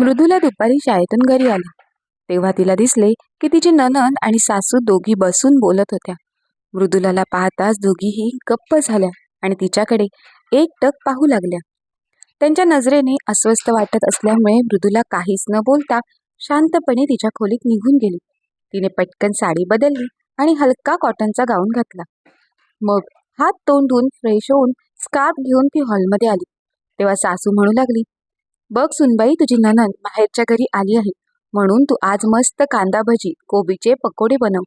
मृदूला दुपारी शाळेतून घरी आली. तेव्हा तिला दिसले की तिची ननंद आणि सासू दोघी बसून बोलत होत्या. मृदुलाला पाहताच दोघीही गप्प झाल्या आणि तिच्याकडे एक टक पाहू लागल्या. त्यांच्या नजरेने अस्वस्थ वाटत असल्यामुळे मृदुला काहीच न बोलता शांतपणे तिच्या खोलीत निघून गेली. तिने पटकन साडी बदलली आणि हलका कॉटनचा गाऊन घातला. मग हात तोंड धुवून फ्रेश होऊन स्कार्फ घेऊन ती हॉलमध्ये आली. तेव्हा सासू म्हणू लागली बघ सुनबाई तुझी ननन बाहेरच्या घरी आली आहे. म्हणून तू आज मस्त कांदा भजी कोबीचे पकोडे बनव.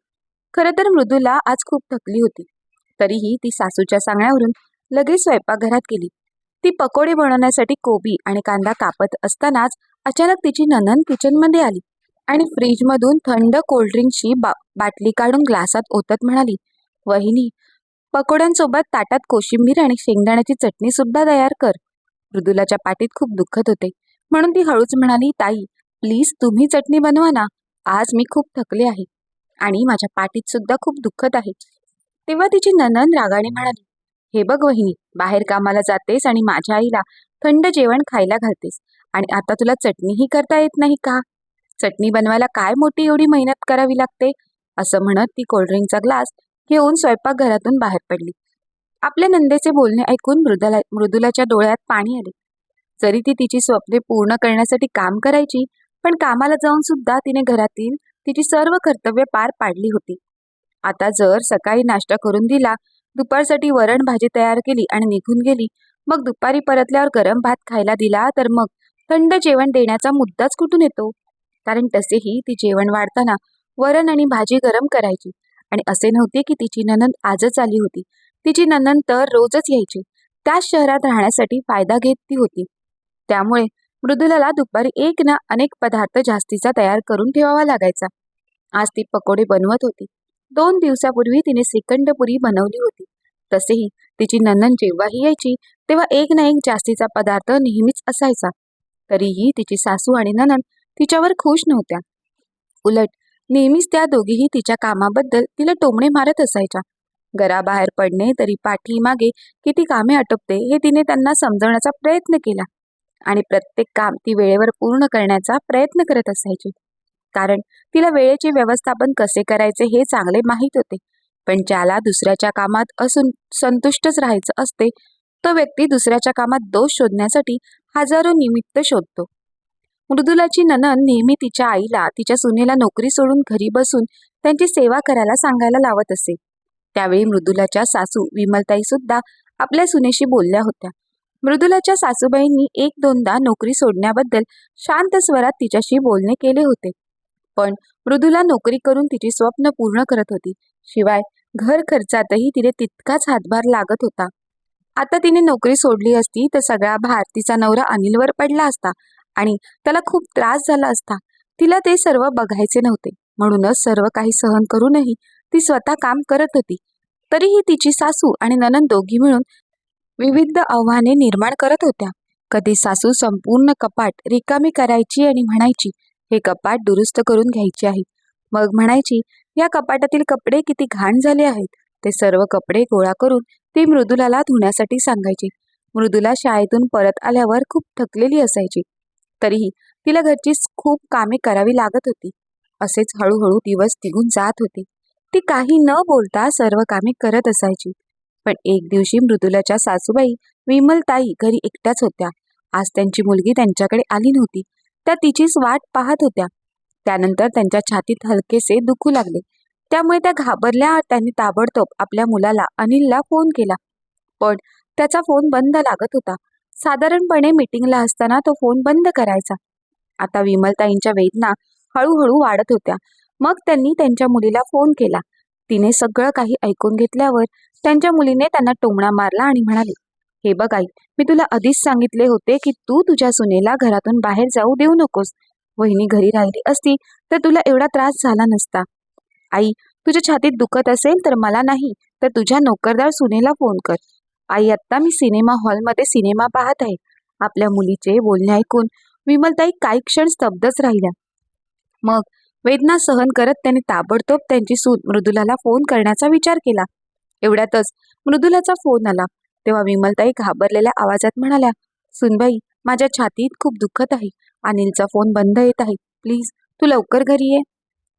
खरं तर मृदूला आज खूप थकली होती. तरीही ती सासूच्या सांगण्यावरून लगेच स्वयंपाकघरात गेली. ती पकोडे बनवण्यासाठी कोबी आणि कांदा कापत असतानाच अचानक तिची ननन किचनमध्ये आली आणि फ्रीजमधून थंड कोल्ड्रिंकची बा बाटली काढून ग्लासात ओतत म्हणाली वहिनी पकोड्यांसोबत ताटात कोशिंबीर आणि शेंगदाण्याची चटणी सुद्धा तयार कर. मृदुलाच्या पाठीत खूप दुखत होते. म्हणून ती हळूच म्हणाली ताई प्लीज तुम्ही चटणी बनवा ना. आज मी खूप थकले आहे आणि माझ्या पाठीत सुद्धा खूप दुखत आहे. तेव्हा तिची ननन रागाने म्हणाली हे बघ वहिनी बाहेर कामाला जातेस आणि माझ्या आईला थंड जेवण खायला घालतेस आणि आता तुला चटणीही करता येत नाही का? चटणी बनवायला काय मोठी एवढी मेहनत करावी लागते? असं म्हणत ती कोल्ड्रिंकचा ग्लास घेऊन स्वयंपाकघरातून बाहेर पडली. आपल्या नंदेचे बोलणे ऐकून मृदुला मृदुलाच्या डोळ्यात पाणी आले. जरी ती तिची स्वप्ने पूर्ण करण्यासाठी काम करायची पण कामाला जाऊन सुद्धा तिने घरातील तिची सर्व कर्तव्य पार पाडली होती. आता जर सकाळी नाश्ता करून दिला दुपारसाठी वरण भाजी तयार केली आणि निघून गेली मग दुपारी परतल्यावर गरम भात खायला दिला तर मग थंड जेवण देण्याचा मुद्दाच कुठून येतो? कारण तसेही ती जेवण वाढताना वरण आणि भाजी गरम करायची आणि असे नव्हते की तिची ननंद आजच आली होती. तिची ननंद तर रोजच यायची. त्याच शहरात राहण्यासाठी फायदा घेत ती होती. त्यामुळे मृदुलाला दुपारी एक ना अनेक पदार्थ जास्तीचा तयार करून ठेवावा लागायचा. आज ती पकोडे बनवत होती. दोन दिवसापूर्वी तिने श्रीखंडपुरी बनवली होती. तसेही तिची नंदन जेव्हाही यायची तेव्हा एक ना एक जास्तीचा पदार्थ नेहमीच असायचा. तरीही तिची सासू आणि ननन तिच्यावर खुश नव्हत्या. उलट नेहमीच त्या दोघीही तिच्या कामाबद्दल तिला टोमणे मारत असायच्या. घराबाहेर पडणे तरी पाठीमागे किती कामे आटोपते हे तिने त्यांना समजवण्याचा प्रयत्न केला. आणि प्रत्येक काम ती वेळेवर पूर्ण करण्याचा प्रयत्न करत असायची. कारण तिला वेळेचे व्यवस्थापन कसे करायचे हे चांगले माहीत होते. पण ज्याला दुसऱ्याच्या कामात असून संतुष्टच राहायचं असते तो व्यक्ती दुसऱ्याच्या कामात दोष शोधण्यासाठी हजारो निमित्त शोधतो. मृदुलाची ननन नेहमी तिच्या आईला तिच्या सुनेला नोकरी सोडून घरी बसून त्यांची सेवा करायला सांगायला लावत असे. त्यावेळी मृदुलाच्या सासू विमलताई सुद्धा आपल्या सुनेशी बोलल्या होत्या. मृदुलाच्या सासूबाईंनी एक दोनदा नोकरी सोडण्याबद्दल शांत स्वरात तिच्याशी बोलणे केले होते. पण मृदुला नोकरी करून तिची स्वप्न पूर्ण करत होती. शिवाय घर खर्चातही तिने तितकाच हातभार लागत होता. आता तिने नोकरी सोडली असती तर सगळा भार तिचा नवरा अनिलवर पडला असता आणि त्याला खूप त्रास झाला असता. तिला ते सर्व बघायचे नव्हते. म्हणूनच सर्व काही सहन करूनही ती स्वतः काम करत होती. तरीही तिची सासू आणि ननंद दोघी मिळून विविध आव्हाने निर्माण करत होत्या. कधी सासू संपूर्ण कपाट रिकामी करायची आणि म्हणायची हे कपाट दुरुस्त करून घ्यायचे आहे. मग म्हणायची या कपाटातील कपडे किती घाण झाले आहेत. ते सर्व कपडे गोळा करून ती मृदुलाला धुण्यासाठी सांगायची. मृदुला शाळेतून परत आल्यावर खूप थकलेली असायची. तरीही तिला घरचीच खूप कामे करावी लागत होती. असेच हळूहळू दिवस निघून जात होते. ती काही न बोलता सर्व कामे करत असायची. पण एक दिवशी मृदुलाच्या सासूबाई विमलताई घरी एकट्याच होत्या. आज त्यांची मुलगी त्यांच्याकडे आली नव्हती. त्या तिचीच वाट पाहत होत्या. त्यानंतर त्यांच्या छातीत हलकेसे दुखू लागले. त्यामुळे त्या घाबरल्या त्यांनी ताबडतोब आपल्या मुलाला अनिलला फोन केला. पण त्याचा फोन बंद लागत होता. साधारणपणे मीटिंगला असताना तो फोन बंद करायचा. आता विमलताईंच्या वेदना हळूहळू वाढत होत्या. मग त्यांनी त्यांच्या मुलीला फोन केला. तिने सगळं काही ऐकून घेतल्यावर त्यांच्या मुलीने त्यांना टोमणा मारला आणि म्हणाली हे बघ आई मी तुला आधीच सांगितले होते की तू तुझ्या सुनेला घरातून बाहेर जाऊ देऊ नकोस. वहिनी घरी राहिली असती तर तुला एवढा त्रास झाला नसता. आई तुझ्या छातीत दुखत असेल तर मला नाही तर तुझ्या नोकरदार सुनेला फोन कर. आई आत्ता मी सिनेमा हॉलमध्ये सिनेमा पाहत आहे. आपल्या मुलीचे बोलणे ऐकून विमलताई काही क्षण स्तब्धच राहिल्या. मग वेदना सहन करत त्याने ताबडतोब त्यांची सून मृदुलाला फोन करण्याचा विचार केला. एवढ्यातच मृदुलाचा फोन आला. तेव्हा विमलताई घाबरलेल्या आवाजात म्हणाल्या सुनबाई माझ्या छातीत खूप दुखत आहे. अनिलचा फोन बंद येत आहे. प्लीज तू लवकर घरी ये.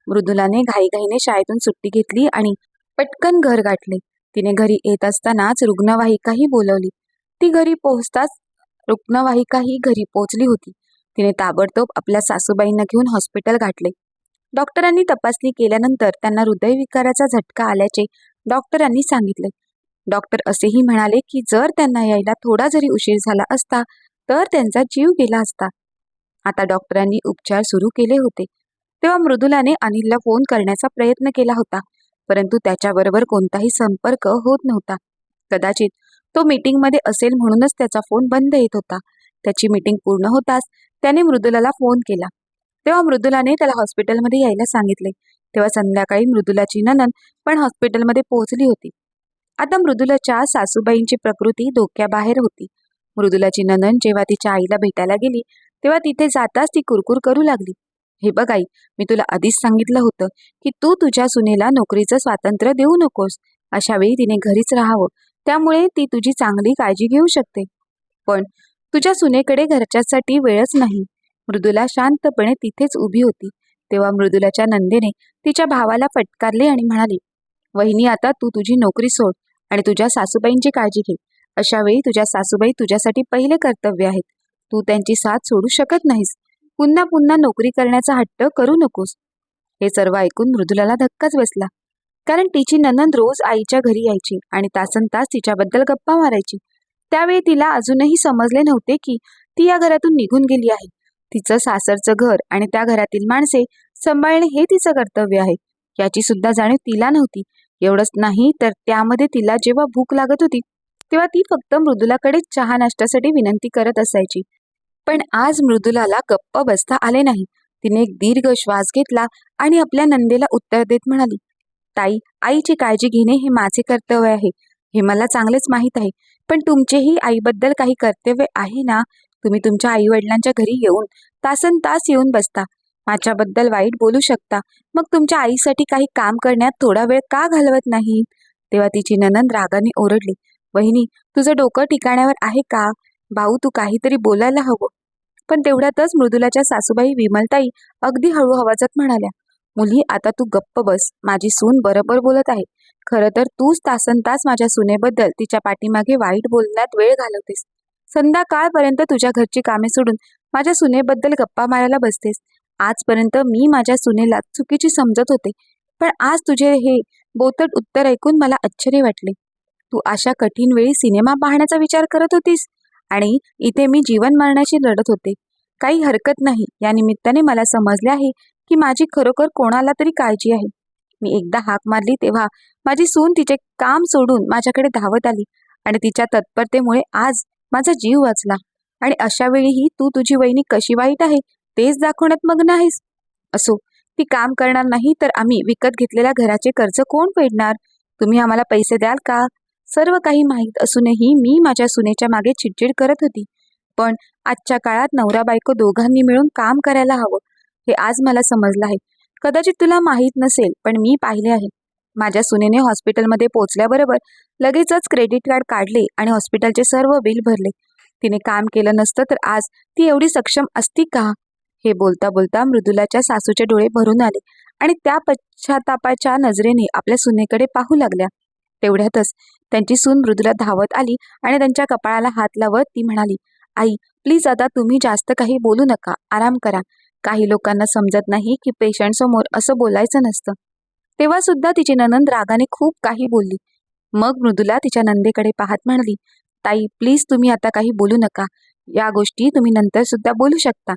मृदुलाने घाईघाईने शाळेतून सुट्टी घेतली आणि पटकन घर गाठले. तिने घरी येत असतानाच रुग्णवाहिकाही बोलवली. ती घरी पोहोचताच रुग्णवाहिकाही घरी पोहोचली होती. तिने ताबडतोब आपल्या सासूबाईंना घेऊन हॉस्पिटल गाठले. डॉक्टरांनी तपासणी केल्यानंतर त्यांना हृदयविकाराचा झटका आल्याचे डॉक्टरांनी सांगितले. डॉक्टर असेही म्हणाले की जर त्यांना यायला थोडा जरी उशीर झाला असता तर त्यांचा जीव गेला असता. आता डॉक्टरांनी उपचार सुरू केले होते. तेव्हा मृदुलाने अनिलला फोन करण्याचा प्रयत्न केला होता परंतु त्याच्याबरोबर कोणताही संपर्क होत नव्हता. कदाचित तो मीटिंगमध्ये असेल म्हणूनच त्याचा फोन बंद येत होता. त्याची मीटिंग पूर्ण होताच त्याने मृदुलाला फोन केला. तेव्हा मृदुलाने त्याला हॉस्पिटलमध्ये यायला सांगितले. तेव्हा संध्याकाळी मृदुलाची ननन पण हॉस्पिटलमध्ये पोहोचली होती. आता मृदुलाच्या सासूबाईंची प्रकृती धोक्याबाहेर होती. मृदुलाची ननन जेव्हा तिच्या आईला भेटायला गेली तेव्हा तिथे जाताच ती कुरकुर करू लागली. हे बघ आई मी तुला आधीच सांगितलं होतं की तू तुझ्या सुनेला नोकरीचं स्वातंत्र्य देऊ नकोस. अशा वेळी तिने घरीच राहावं. त्यामुळे ती तुझी चांगली काळजी घेऊ शकते. पण तुझ्या सुनेकडे घरच्यासाठी वेळच नाही. मृदुला शांतपणे तिथेच उभी होती. तेव्हा मृदुलाच्या नंदेने तिच्या भावाला फटकारले आणि म्हणाली वहिनी आता तू तुझी नोकरी सोड आणि तुझ्या सासूबाईंची काळजी घे. अशा वेळी तुझ्या सासूबाई तुझ्यासाठी पहिले कर्तव्य आहेत. तू त्यांची साथ सोडू शकत नाहीस. पुन्हा पुन्हा नोकरी करण्याचा हट्ट करू नकोस. हे सर्व ऐकून मृदुलाला धक्काच बसला. कारण तिची ननंद रोज आईच्या घरी यायची आणि तासन तास तिच्याबद्दल गप्पा मारायची. त्यावेळी तिला अजूनही समजले नव्हते की ती या घरातून निघून गेली आहे. तिचं सासरचं घर आणि त्या घरातील माणसे सांभाळणे हे तिचं कर्तव्य आहे. याची सुद्धा जाणीव तिला नव्हती. एवढंच नाही तर त्यामध्ये तिला जेव्हा भूक लागत होती तेव्हा ती फक्त मृदुलाकडे चहा नाश्त्यासाठी विनंती करत असायची. पण आज मृदुलाला गप्प बसता आले नाही. तिने एक दीर्घ श्वास घेतला आणि आपल्या नंदेला उत्तर देत म्हणाली ताई आईची काळजी घेणे हे माझे कर्तव्य आहे. हे मला चांगलेच माहीत आहे. पण तुमचेही आईबद्दल काही कर्तव्य आहे ना तुम्ही तुमच्या आई वडिलांच्या घरी येऊन तासन तास येऊन बसता. माझ्याबद्दल वाईट बोलू शकता. मग तुमच्या आईसाठी काही काम करण्यात थोडा वेळ का घालवत नाही? तेव्हा तिची ननंद रागाने ओरडली. वहिनी तुझं डोकं ठिकाण्यावर आहे का? भाऊ तू काहीतरी बोलायला हवं. पण तेवढ्यातच मृदुलाच्या सासूबाई विमलताई अगदी हळू आवाजात म्हणाल्या मुली आता तू गप्प बस. माझी सून बरोबर बोलत आहे. खरं तर तूच तासन तास माझ्या सुनेबद्दल तिच्या पाठीमागे वाईट बोलण्यात वेळ घालवतेस. संध्याकाळपर्यंत तुझ्या घरची कामे सोडून माझ्या सुनेबद्दल गप्पा मारायला बसतेस. आजपर्यंत मी माझ्या सुनेला चुकीची समजत होते पण आज तुझे हे बोतट उत्तर ऐकून मला आश्चर्य वाटले. तू अशा कठीण वेळी सिनेमा पाहण्याचा विचार करत होतीस? आणि इथे मी जीवन मरण्याशी लढत होते. काही हरकत नाही या निमित्ताने मला समजले आहे की माझी खरोखर कोणाला तरी काळजी आहे. मी एकदा हाक मारली तेव्हा माझी सून तिचे काम सोडून माझ्याकडे धावत आली आणि तिच्या तत्परतेमुळे आज माझा जीव वाचला. आणि अशा वेळीही तू तुझी वहिनी कशी वाईट आहे तेच दाखवण्यात मग्न आहेस. असो ती काम करणार नाही तर आम्ही विकत घेतलेल्या घराचे कर्ज कोण फेडणार? तुम्ही आम्हाला पैसे द्याल का? सर्व काही माहीत असूनही मी माझ्या सुनेच्या मागे चिडचिड करत होती. पण आजच्या काळात नवरा बायको दोघांनी मिळून काम करायला हवं हे आज मला समजलं आहे. कदाचित तुला माहीत नसेल पण मी पाहिले आहे. माझ्या सुनेने हॉस्पिटलमध्ये पोहोचल्याबरोबर लगेचच क्रेडिट कार्ड काढले आणि हॉस्पिटलचे सर्व बिल भरले. तिने काम केलं नसतं तर आज ती एवढी सक्षम असती का? हे बोलता बोलता मृदुलाच्या सासूचे डोळे भरून आले आणि त्या पश्चातापाच्या नजरेने आपल्या सुनेकडे पाहू लागल्या. तेवढ्यातच त्यांची सून मृदुला धावत आली आणि त्यांच्या कपाळाला हात लावत ती म्हणाली आई प्लीज आता तुम्ही जास्त काही बोलू नका. आराम करा. काही लोकांना समजत नाही की पेशंट समोर असं बोलायचं नसतं. तेव्हा सुद्धा तिची ननंद रागाने खूप काही बोलली. मग मृदुला तिच्या नंदेकडे पाहत म्हणाली ताई प्लीज तुम्ही आता काही बोलू नका. या गोष्टी तुम्ही नंतर सुद्धा बोलू शकता.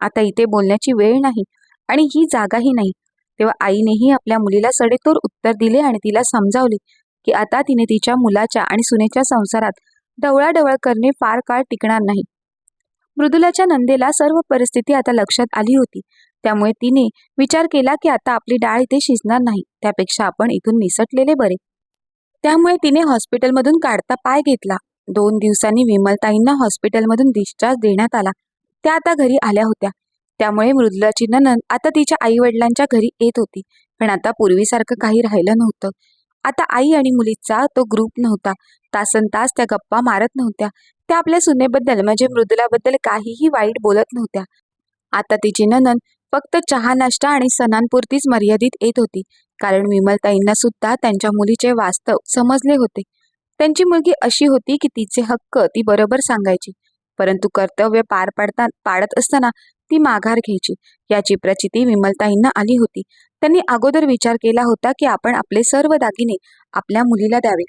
आता इथे बोलण्याची वेळ नाही आणि ही जागाही नाही. तेव्हा आईनेही आपल्या मुलीला सडेतोर उत्तर दिले आणि तिला समजावले की आता तिने तिच्या मुलाच्या आणि सुनेच्या संसारात ढवळाढवळ करणे फार काळ टिकणार नाही. मृदुलाच्या नंदेला सर्व परिस्थिती आता लक्षात आली होती. त्यामुळे तिने विचार केला की आता आपली डाळ इथे शिजणार नाही. त्यापेक्षा आपण इथून निसटलेले बरे. त्यामुळे तिने हॉस्पिटलमधून काढता पाय घेतला. दोन दिवसांनी विमलताईंना हॉस्पिटलमधून डिस्चार्ज देण्यात आला. त्या आता घरी आल्या होत्या. त्यामुळे मृदुलाची ननन आता तिच्या आई वडिलांच्या घरी येत होती. पण आता पूर्वीसारखं काही राहिलं नव्हतं. आता आई आणि मुलीचा तो ग्रुप नव्हता. तासन तास त्या गप्पा मारत नव्हत्या. त्या आपल्या सुनेबद्दल म्हणजे मृदुलाबद्दल काहीही वाईट बोलत नव्हत्या. आता तिची ननन फक्त चहा नाश्ता आणि सणांपुरतीच मर्यादित येत होती. कारण विमलताईंना सुद्धा त्यांच्या मुलीचे वास्तव समजले होते. त्यांची मुलगी अशी होती की तिचे हक्क ती बरोबर सांगायची परंतु कर्तव्य पार पाडता पाडत असताना ती माघार घ्यायची. याची प्रचिती विमलताईंना आली होती. त्यांनी अगोदर विचार केला होता की आपण आपले सर्व दागिने आपल्या मुलीला द्यावे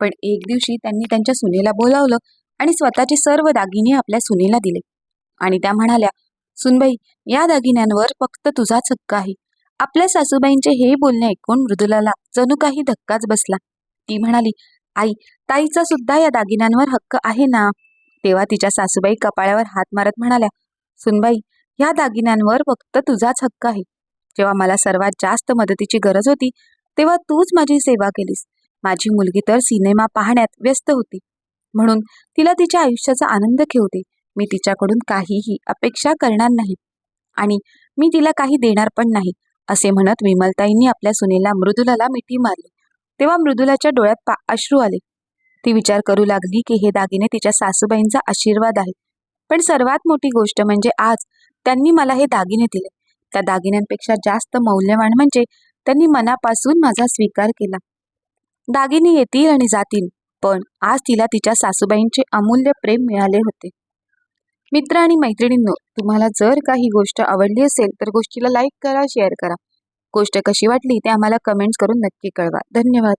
पण एक दिवशी त्यांनी त्यांच्या सुनेला बोलावलं आणि स्वतःचे सर्व दागिने आपल्या सुनेला दिले. आणि त्या म्हणाल्या सुनबाई या दागिन्यांवर फक्त तुझाच हक्क आहे. आपल्या सासूबाईंचे हे बोलणे ऐकून मृदुलाला जणू काही धक्काच बसला. ती म्हणाली आई ताईचा सुद्धा या दागिन्यांवर हक्क आहे ना? तेव्हा तिच्या सासूबाई कपाळ्यावर हात मारत म्हणाल्या सुनबाई ह्या दागिन्यांवर फक्त तुझाच हक्क आहे. जेव्हा मला सर्वात जास्त मदतीची गरज होती तेव्हा तूच माझी सेवा केलीस. माझी मुलगी तर सिनेमा पाहण्यात व्यस्त होती. म्हणून तिला तिच्या आयुष्याचा आनंद घेऊ दे. मी तिच्याकडून काहीही अपेक्षा करणार नाही आणि मी तिला काही देणार पण नाही असे म्हणत विमलताईंनी आपल्या सुनेला मृदुलाला मिठी मारली. तेव्हा मृदुलाच्या डोळ्यात पा अश्रू आले. ती विचार करू लागली की हे दागिने तिच्या सासूबाईंचा आशीर्वाद आहे. पण सर्वात मोठी गोष्ट म्हणजे आज त्यांनी मला हे दागिने दिले. त्या दागिन्यांपेक्षा जास्त मौल्यवान म्हणजे त्यांनी मनापासून माझा स्वीकार केला. दागिने येतील आणि जातील पण आज तिला तिच्या सासूबाईंचे अमूल्य प्रेम मिळाले होते. मित्र आणि मैत्रिणींनो तुम्हाला जर काही गोष्ट आवडली असेल तर गोष्टीला लाईक करा शेअर करा. गोष्ट कशी वाटली ते आम्हाला कमेंट्स करून नक्की कळवा. धन्यवाद.